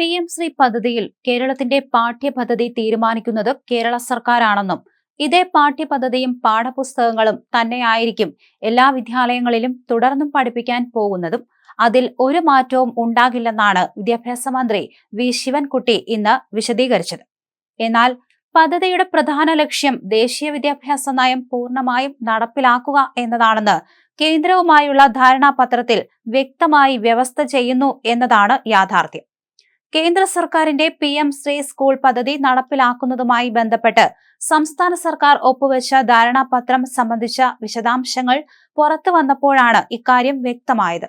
P M Shri പദ്ധതിയിൽ കേരളത്തിന്റെ പാഠ്യപദ്ധതി തീരുമാനിക്കുന്നത് കേരള സർക്കാരാണെന്നും ഇതേ പാഠ്യപദ്ധതിയും പാഠപുസ്തകങ്ങളും തന്നെയായിരിക്കും എല്ലാ വിദ്യാലയങ്ങളിലും തുടർന്നും പഠിപ്പിക്കാൻ പോകുന്നതും അതിൽ ഒരു മാറ്റവും ഉണ്ടാകില്ലെന്നാണ് വിദ്യാഭ്യാസ മന്ത്രി വി. ശിവൻകുട്ടി ഇന്ന് വിശദീകരിച്ചത്. എന്നാൽ പദ്ധതിയുടെ പ്രധാന ലക്ഷ്യം ദേശീയ വിദ്യാഭ്യാസ നയം പൂർണമായും നടപ്പിലാക്കുക എന്നതാണെന്ന് കേന്ദ്രവുമായുള്ള ധാരണാപത്രത്തിൽ വ്യക്തമായി വ്യവസ്ഥ ചെയ്യുന്നു എന്നതാണ് യാഥാർത്ഥ്യം. കേന്ദ്ര സർക്കാരിന്റെ പി എം ശ്രീ സ്കൂൾ പദ്ധതി നടപ്പിലാക്കുന്നതുമായി ബന്ധപ്പെട്ട് സംസ്ഥാന സർക്കാർ ഒപ്പുവെച്ച ധാരണാപത്രം സംബന്ധിച്ച വിശദാംശങ്ങൾ പുറത്തു വന്നപ്പോഴാണ് ഇക്കാര്യം വ്യക്തമായത്.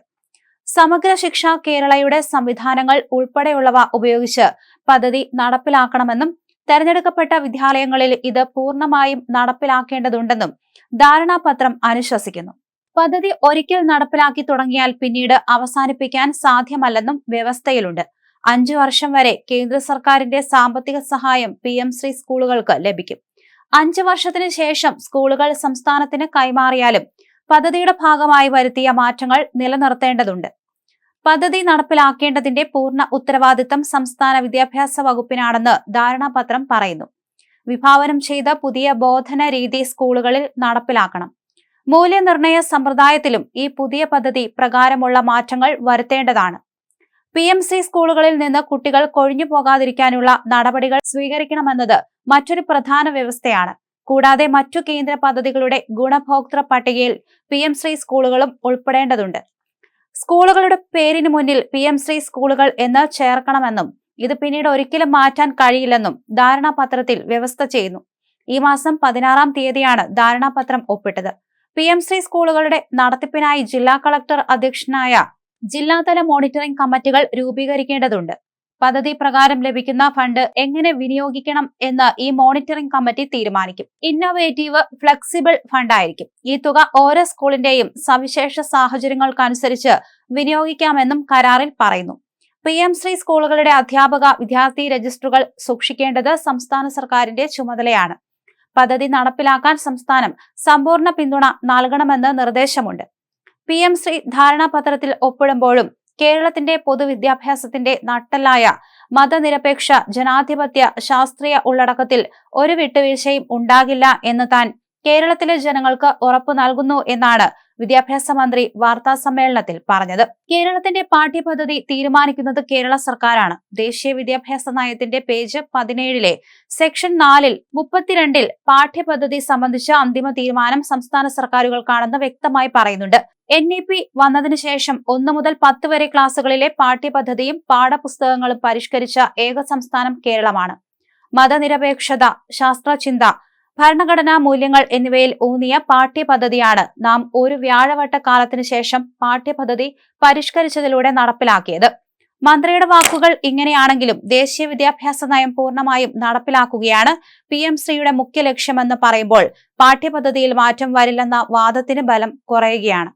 സമഗ്ര ശിക്ഷ കേരളയുടെ സംവിധാനങ്ങൾ ഉൾപ്പെടെയുള്ളവ ഉപയോഗിച്ച് പദ്ധതി നടപ്പിലാക്കണമെന്നും തെരഞ്ഞെടുക്കപ്പെട്ട വിദ്യാലയങ്ങളിൽ ഇത് പൂർണമായും നടപ്പിലാക്കേണ്ടതുണ്ടെന്നും ധാരണാപത്രം അനുശാസിക്കുന്നു പദ്ധതി ഒരിക്കൽ നടപ്പിലാക്കി തുടങ്ങിയാൽ പിന്നീട് അവസാനിപ്പിക്കാൻ സാധ്യമല്ലെന്നും വ്യവസ്ഥയിലുണ്ട്. അഞ്ചു വർഷം വരെ കേന്ദ്ര സർക്കാരിന്റെ സാമ്പത്തിക സഹായം പി എം ശ്രീ സ്കൂളുകൾക്ക് ലഭിക്കും. അഞ്ചു വർഷത്തിന് ശേഷം സ്കൂളുകൾ സംസ്ഥാനത്തിന് കൈമാറിയാലും പദ്ധതിയുടെ ഭാഗമായി വരുത്തിയ മാറ്റങ്ങൾ നിലനിർത്തേണ്ടതുണ്ട്. പദ്ധതി നടപ്പിലാക്കേണ്ടതിന്റെ പൂർണ ഉത്തരവാദിത്തം സംസ്ഥാന വിദ്യാഭ്യാസ വകുപ്പിനാണെന്ന് ധാരണാപത്രം പറയുന്നു. വിഭാവനം ചെയ്ത പുതിയ ബോധന രീതി സ്കൂളുകളിൽ നടപ്പിലാക്കണം. മൂല്യനിർണയ സമ്പ്രദായത്തിലും ഈ പുതിയ പദ്ധതി പ്രകാരമുള്ള മാറ്റങ്ങൾ വരുത്തേണ്ടതാണ്. പി എം സി സ്കൂളുകളിൽ നിന്ന് കുട്ടികൾ കൊഴിഞ്ഞു പോകാതിരിക്കാനുള്ള നടപടികൾ സ്വീകരിക്കണമെന്നത് മറ്റൊരു പ്രധാന വ്യവസ്ഥയാണ്. കൂടാതെ മറ്റു കേന്ദ്ര പദ്ധതികളുടെ ഗുണഭോക്തൃ പട്ടികയിൽ പി എം ശ്രീ സ്കൂളുകളും ഉൾപ്പെടേണ്ടതുണ്ട്. സ്കൂളുകളുടെ പേരിന് മുന്നിൽ പി എം ശ്രീ സ്കൂളുകൾ എന്ന് ചേർക്കണമെന്നും ഇത് പിന്നീട് ഒരിക്കലും മാറ്റാൻ കഴിയില്ലെന്നും ധാരണാപത്രത്തിൽ വ്യവസ്ഥ ചെയ്യുന്നു. ഈ മാസം പതിനാറാം തീയതിയാണ് ധാരണാപത്രം ഒപ്പിട്ടത്. പി എം ശ്രീ സ്കൂളുകളുടെ നടത്തിപ്പിനായി ജില്ലാ കളക്ടർ അധ്യക്ഷനായ ജില്ലാതല മോണിറ്ററിംഗ് കമ്മിറ്റികൾ രൂപീകരിക്കേണ്ടതുണ്ട്. പദ്ധതി പ്രകാരം ലഭിക്കുന്ന ഫണ്ട് എങ്ങനെ വിനിയോഗിക്കണം എന്ന് ഈ മോണിറ്ററിംഗ് കമ്മിറ്റി തീരുമാനിക്കും. ഇന്നോവേറ്റീവ് ഫ്ലെക്സിബിൾ ഫണ്ടായിരിക്കും ഈ തുക ഓരോ സ്കൂളിന്റെയും സവിശേഷ സാഹചര്യങ്ങൾക്കനുസരിച്ച് വിനിയോഗിക്കാമെന്നും കരാറിൽ പറയുന്നു. പി എം ശ്രീ സ്കൂളുകളുടെ അധ്യാപക വിദ്യാർത്ഥി രജിസ്റ്ററുകൾ സൂക്ഷിക്കേണ്ടത് സംസ്ഥാന സർക്കാരിന്റെ ചുമതലയാണ്. പദ്ധതി നടപ്പിലാക്കാൻ സംസ്ഥാനം സമ്പൂർണ പിന്തുണ നൽകണമെന്ന് നിർദ്ദേശമുണ്ട്. പി എം ശ്രീ ധാരണാപത്രത്തിൽ ഒപ്പിടുമ്പോഴും കേരളത്തിന്റെ പൊതുവിദ്യാഭ്യാസത്തിന്റെ നട്ടലായ മതനിരപേക്ഷ ജനാധിപത്യ ശാസ്ത്രീയ ഉള്ളടക്കത്തിൽ ഒരു വിട്ടുവീഴ്ചയും ഉണ്ടാകില്ല എന്ന് താൻ കേരളത്തിലെ ജനങ്ങൾക്ക് ഉറപ്പു നൽകുന്നു എന്നാണ് വിദ്യാഭ്യാസ മന്ത്രി വാർത്താ സമ്മേളനത്തിൽ പറഞ്ഞത്. കേരളത്തിന്റെ പാഠ്യപദ്ധതി തീരുമാനിക്കുന്നത് കേരള സർക്കാരാണ്. ദേശീയ വിദ്യാഭ്യാസ നയത്തിന്റെ പേജ് പതിനേഴിലെ സെക്ഷൻ നാലിൽ മുപ്പത്തിരണ്ടിൽ പാഠ്യപദ്ധതി സംബന്ധിച്ച അന്തിമ തീരുമാനം സംസ്ഥാന സർക്കാരുകൾക്കാണെന്ന് വ്യക്തമായി പറയുന്നുണ്ട്. എൻ ഇ പി വന്നതിനു ശേഷം ഒന്ന് മുതൽ പത്ത് വരെ ക്ലാസുകളിലെ പാഠ്യപദ്ധതിയും പാഠപുസ്തകങ്ങളും പരിഷ്കരിച്ച ഏക സംസ്ഥാനം കേരളമാണ്. മതനിരപേക്ഷത ശാസ്ത്രചിന്ത ഭരണഘടനാ മൂല്യങ്ങൾ എന്നിവയിൽ ഊന്നിയ പാഠ്യപദ്ധതിയാണ് നാം ഒരു വ്യാഴവട്ട കാലത്തിനു ശേഷം പാഠ്യപദ്ധതി പരിഷ്കരിച്ചതിലൂടെ നടപ്പിലാക്കിയത്. മന്ത്രിയുടെ വാക്കുകൾ ഇങ്ങനെയാണെങ്കിലും ദേശീയ വിദ്യാഭ്യാസ നയം പൂർണമായും നടപ്പിലാക്കുകയാണ് പി എം ശ്രീയുടെ മുഖ്യ ലക്ഷ്യമെന്ന് പറയുമ്പോൾ പാഠ്യപദ്ധതിയിൽ മാറ്റം വരില്ലെന്ന വാദത്തിന് ബലം കുറയുകയാണ്.